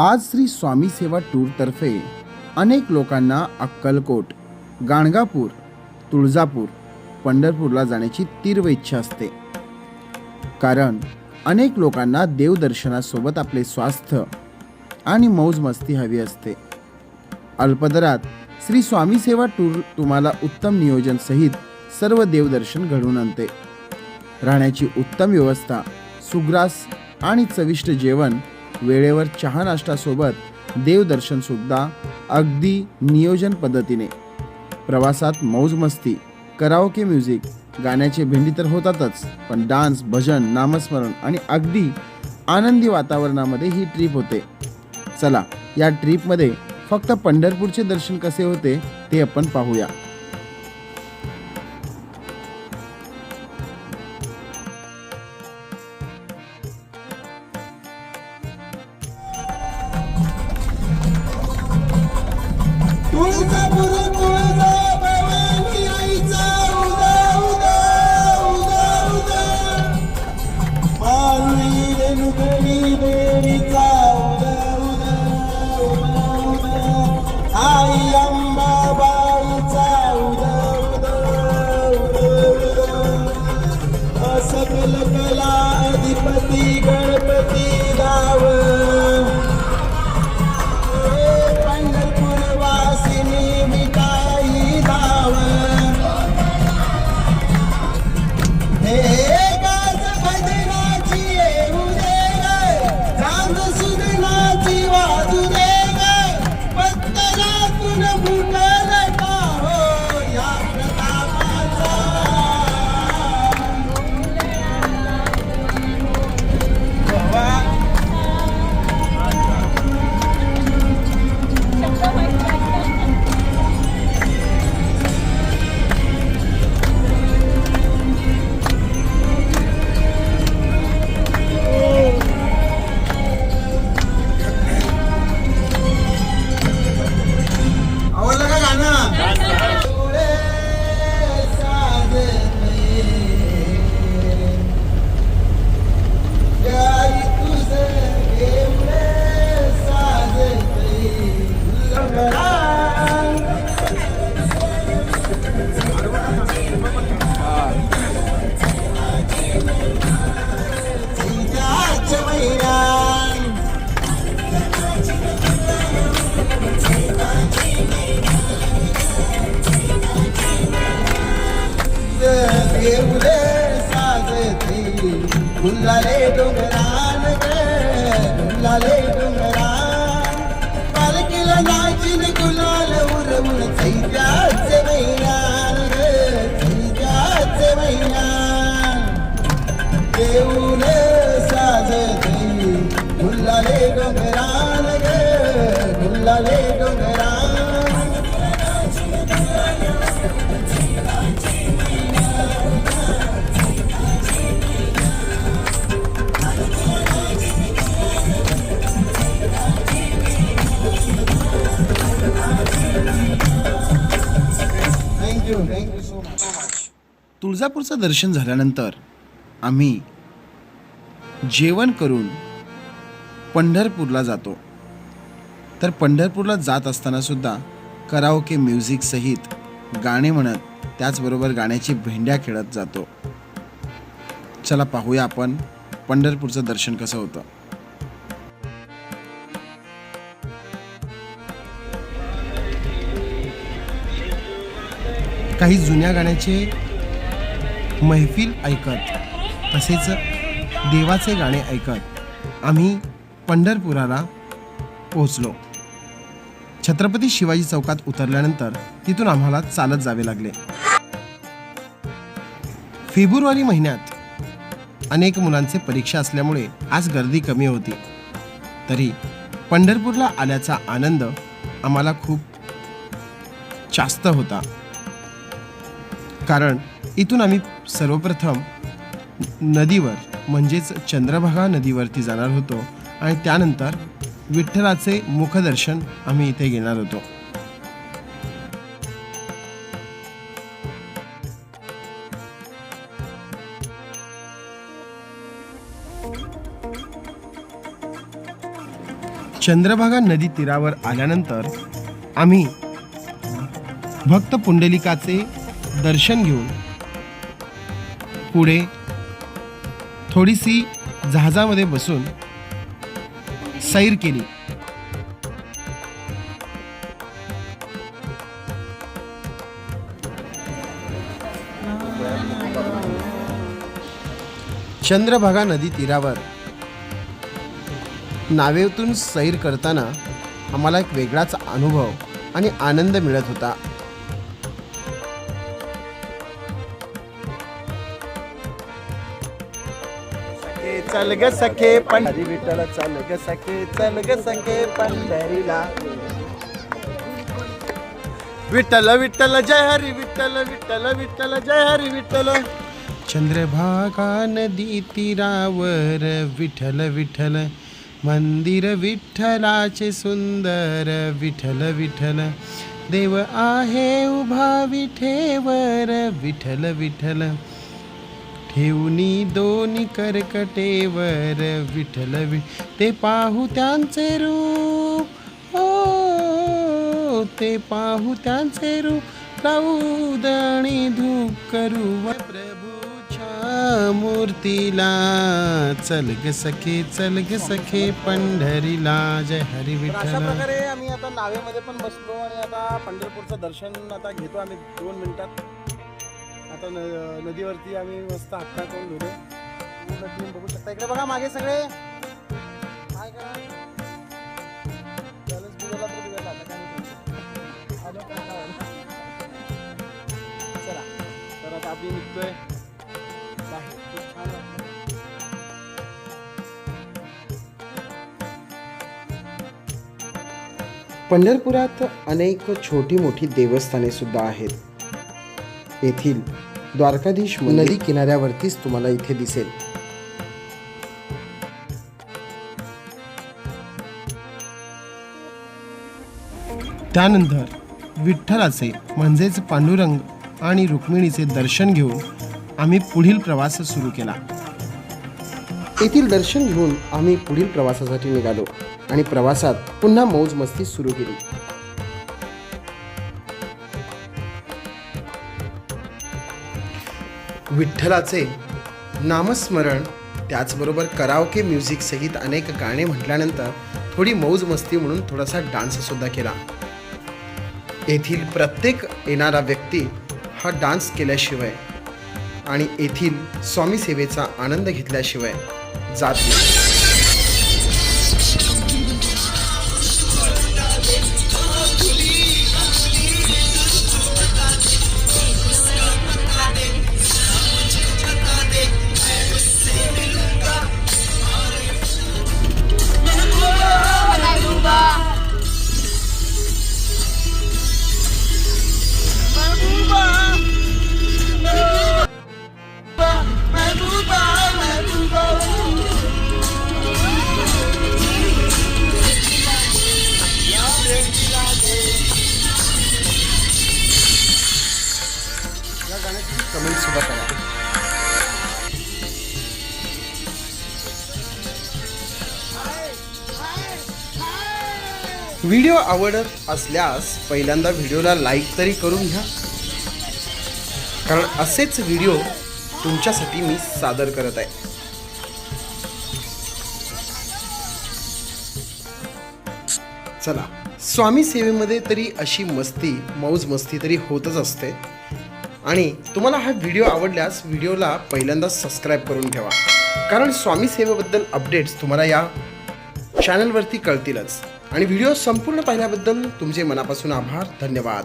आज श्री स्वामी सेवा टूरतर्फे अनेक लोकांना अक्कलकोट गाणगापूर तुळजापूर पंढरपूरला जाण्याची तीव्र इच्छा असते. कारण अनेक लोकांना देवदर्शनासोबत आपले स्वास्थ्य आणि मौजमस्ती हवी असते. अल्पदरात श्री स्वामी सेवा टूर तुम्हाला उत्तम नियोजन सहित सर्व देवदर्शन घडवून आणते. राहण्याची उत्तम व्यवस्था सुग्रास आणि चविष्ट जेवण वेळेवर चहा नाश्तासोबत देवदर्शन सुद्धा अगदी नियोजन पद्धतीने. प्रवासात मौज मस्ती कराओके म्युझिक गाण्याचे भेंडी तर होतातच पण डान्स भजन नामस्मरण आणि अगदी आनंदी वातावरणामध्ये ही ट्रिप होते. चला या ट्रिपमध्ये फक्त पंढरपूरचे दर्शन कसे होते ते आपण पाहूया. अधिपती गणपती உள்ளலே டொங்கரானுங்க உள்ளலே டொங்கரா பலக்கில நாய்ச்சினுக்குள்ளால உறவுல செய்தா செவையானுங்க செய்தா செவையான் தேவுல சாஜத்தை உள்ளலே டொங்கரானுங்க உள்ளலே டொங்க तुळजापूरचं दर्शन झाल्यानंतर आम्ही जेवण करून पंढरपूरला जातो. तर पंढरपूरला जात असतानासुद्धा कराओके म्युझिक सहित गाणे म्हणत त्याचबरोबर गाण्याची भेंड्या खेळत जातो. चला पाहूया आपण पंढरपूरचं दर्शन कसं होतं. काही जुन्या गाण्याचे मैफिल ऐकत. तसेच देवाचे गाणे ऐकत. आम्ही पंढरपुराला पोहोचलो. छत्रपती शिवाजी चौकात उतरल्यानंतर तिथून आम्हाला चालत जावे लागले. फेब्रुवारी महिन्यात अनेक मुलांचे परीक्षा असल्यामुळे आज गर्दी कमी होती. तरी पंढरपूरला आल्याचा आनंद आम्हाला खूप जास्त होता. कारण इथून आम्ही सर्वप्रथम नदीवर म्हणजेच चंद्रभागा नदीवरती जाणार होतो आणि त्यानंतर विठ्ठलाचे मुखदर्शन आम्ही इथे घेणार होतो. चंद्रभागा नदी तीरावर आल्यानंतर आम्ही भक्त पुंडलिकाचे दर्शन घेऊन पुढे थोडीशी जहाजामध्ये बसून सैर केली. चंद्रभागा नदी तीरावर. नावेतून सैर करताना आम्हाला एक वेगळाच अनुभव आणि आनंद मिळत होता. चल ग सखे पंढरी विठ्ठल चल ग सखे चल ग सखे पंढरीला विठ्ठल विठ्ठल जय हरी विठ्ठल विठ्ठल विठ्ठल जय हरी विठ्ठल. चंद्रभागा नदी तीरावर विठ्ठल विठ्ठल. मंदिर विठ्ठलाचे सुंदर विठ्ठल विठ्ठल. देव आहे उभा विठेवर विठ्ठल विठ्ठल. ठेवणी दोन्ही करकटेवर विठ्ठल वि ते पाहू त्यांचे रूप. ओ ते पाहू त्यांचे रूप. लावू दणी धूप करू प्रभूच्या मूर्तीला चल ग सखे चल ग सखे पंढरीला. जय हरी अशा विठ्ठल. प्रकारे आम्ही आता नावेमध्ये पण बसलो आणि आता पंढरपूरचं दर्शन आता घेतो आम्ही दोन मिनिटात. आता न- नदीवरती आम्ही मस्त हत्ता करून धुलो नदी बघू शकता. इकडे बघा मागे सगळे. काय करा? त्यालाच तर आता काय चला. तर आता निघतोय. बाहेर. खूप छान पंढरपुरात अनेक छोटी मोठी देवस्थाने सुद्धा आहेत. येथील द्वारकाधीश नदी किनाऱ्यावरतीच तुम्हाला इथे दिसेल. त्यानंतर विठ्ठलाचे म्हणजेच पांडुरंग आणि रुक्मिणीचे दर्शन घेऊन आम्ही पुढील प्रवास सुरू केला. येथील दर्शन घेऊन आम्ही पुढील प्रवासासाठी निघालो आणि प्रवासात पुन्हा मौज मस्ती सुरू केली. विठ्ठलाचे नामस्मरण त्याचबरोबर करावके म्युझिक सहित अनेक गाणे म्हटल्यानंतर थोडी मौज मस्ती म्हणून थोडासा डान्स सुद्धा केला. येथील प्रत्येक येणारा व्यक्ती हा डान्स केल्याशिवाय आणि येथील स्वामी सेवेचा आनंद घेतल्याशिवाय जात नाही. व्हिडिओ आवडत असल्यास पहिल्यांदा व्हिडिओला लाईक तरी करून घ्या. कारण असेच व्हिडिओ तुमच्यासाठी मी सादर करत आहे. चला स्वामी सेवेमध्ये तरी अशी मस्ती मौज मस्ती तरी होतच असते. आणि तुम्हाला हा व्हिडिओ आवडल्यास व्हिडिओला पहिल्यांदा सबस्क्राईब करून ठेवा. कारण स्वामी सेवेबद्दल अपडेट्स तुम्हाला या चॅनलवरती कळतीलच. आणि व्हिडिओ संपूर्ण पाहिल्याबद्दल तुमचे मनापासून आभार धन्यवाद.